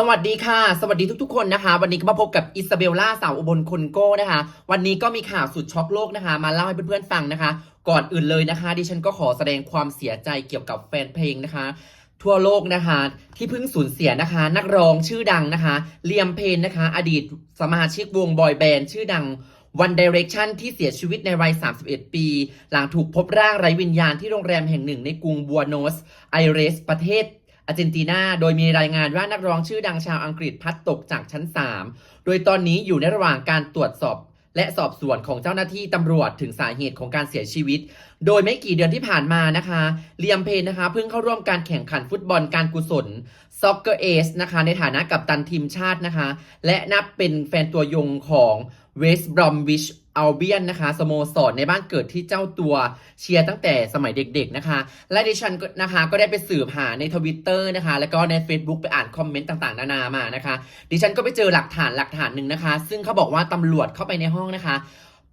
สวัสดีค่ะ สวัสดีทุก ๆ คนนะคะ วันนี้ก็มาพบกับอิซาเบลล่าสาวอุบลคนโก้นะคะ วันนี้ก็มีข่าวสุดช็อกโลกนะคะ มาเล่าให้เพื่อนๆฟังนะคะ ก่อนอื่นเลยนะคะ ดิฉันก็ขอแสดงความเสียใจเกี่ยวกับแฟนเพลงนะคะ ทั่วโลกนะคะ ที่เพิ่งสูญเสียนะคะ นักร้องชื่อดังนะคะเลียมเพนนะคะ อดีตสมาชิกวงบอยแบนด์ชื่อดัง One Direction ที่เสียชีวิตในวัย 31 ปี หลังถูกพบร่างไร้วิญญาณที่โรงแรมแห่งหนึ่งในกรุงบัวโนสไอเรสประเทศ อาร์เจนตินา โดยมีรายงานว่านักร้องชื่อดังชาวอังกฤษพัดตกจากชั้น 3 โดยตอนนี้อยู่ในระหว่างการตรวจสอบและสอบสวนของเจ้าหน้าที่ตำรวจถึงสาเหตุของการเสียชีวิต โดยไม่กี่เดือนที่ผ่านมานะคะเลียมเพนนะคะเพิ่งเข้าร่วมการแข่งขันฟุตบอลการกุศล Soccer Ace นะคะในฐานะกัปตันทีมชาตินะคะ และนับเป็นแฟนตัวยงของเวสต์บรอมวิช West Bromwich Albion นะคะสโมสรในบ้านเกิดที่เจ้าตัวเชียร์ตั้งแต่สมัยเด็กๆนะคะ และดิฉันนะคะก็ได้ไปสืบหาในทวิตเตอร์นะคะ แล้วก็ใน Facebook ไปอ่านคอมเมนต์ต่างๆ นานามานะคะ ดิฉันก็ไปเจอหลักฐานหลักฐานหนึ่งนะคะ ซึ่งเขาบอกว่าตำรวจเข้าไปในห้องนะคะ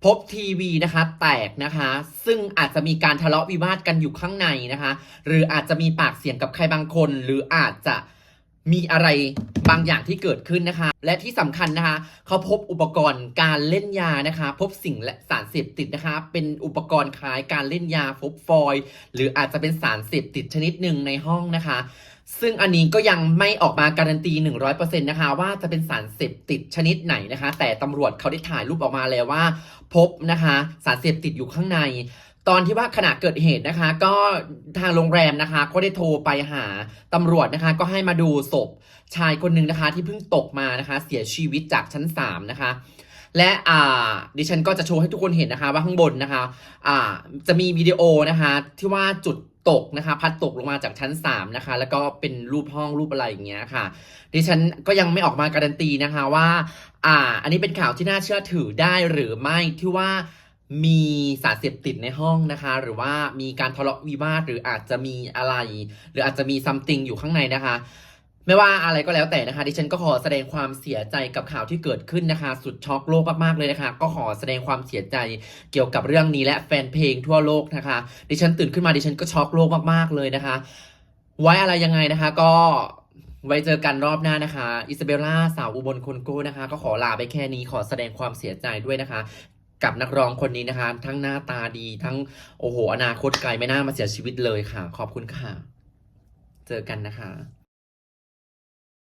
พบทีวีนะคะแตกนะคะ ซึ่งอาจจะมีการทะเลาะวิวาทกันอยู่ข้างในนะคะ หรืออาจจะมีปากเสียงกับใครบางคน หรืออาจจะ มีอะไรบางอย่างที่เกิดขึ้นนะคะ และที่สำคัญนะคะ เขาพบอุปกรณ์การเล่นยานะคะ พบสิ่งและสารเสพติดนะคะ เป็นอุปกรณ์คล้ายการเล่นยาพบฟอยหรืออาจจะเป็นสารเสพติดชนิดหนึ่งในห้องนะคะ ซึ่งอันนี้ก็ยังไม่ออกมาการันตี 100%นะคะว่าจะเป็นสารเสพติดชนิดไหนนะคะ แต่ตำรวจเขาได้ถ่ายรูปออกมาแล้วว่า พบนะคะ สารเสพติดอยู่ข้างใน ตอนที่ว่าขณะเกิดเหตุนะคะ ก็ทางโรงแรมนะคะ ก็ได้โทรไปหาตำรวจนะคะ ก็ให้มาดูศพชายคนหนึ่งนะคะ ที่เพิ่งตกมานะคะ เสียชีวิตจากชั้น 3 นะคะ และอ่าดิฉันก็จะโชว์ให้ทุกคนเห็นนะคะ ว่าข้างบนนะคะอ่าจะมีวิดีโอนะคะ ที่ว่าจุดตกนะคะพัดตกลงมาจากชั้น 3 นะคะ แล้วก็เป็นรูปห้องรูปอะไรอย่างเงี้ยค่ะดิฉันก็ยังไม่ออกมาการันตีนะคะว่า อ่า อันนี้เป็นข่าวที่น่าเชื่อถือได้หรือไม่ที่ว่า มีสารเสพติดในห้องนะคะ หรือว่ามีการทะเลาะวิวาทหรืออาจจะมีอะไร หรืออาจจะมีซัมติงอยู่ข้างในนะคะ ไม่ว่าอะไรก็แล้วแต่นะคะ ดิฉันก็ขอแสดงความเสียใจกับข่าวที่เกิดขึ้นนะคะ สุดช็อกโลกมากๆเลยนะคะ ก็ขอแสดงความเสียใจเกี่ยวกับเรื่องนี้และแฟนเพลงทั่วโลกนะคะ ดิฉันตื่นขึ้นมาดิฉันก็ช็อกโลกมากๆเลยนะคะ ไว้อะไรยังไงนะคะ ก็ไว้เจอกันรอบหน้านะคะ อิซาเบลล่าสาวอุบลคนโก้นะคะ ก็ขอลาไปแค่นี้ขอแสดงความเสียใจด้วยนะคะ กับนักร้องคนนี้นะคะ ทั้งหน้าตาดีทั้งโอ้โหอนาคตไกลไม่น่ามาเสียชีวิตเลยค่ะ ขอบคุณค่ะ เจอกันนะคะ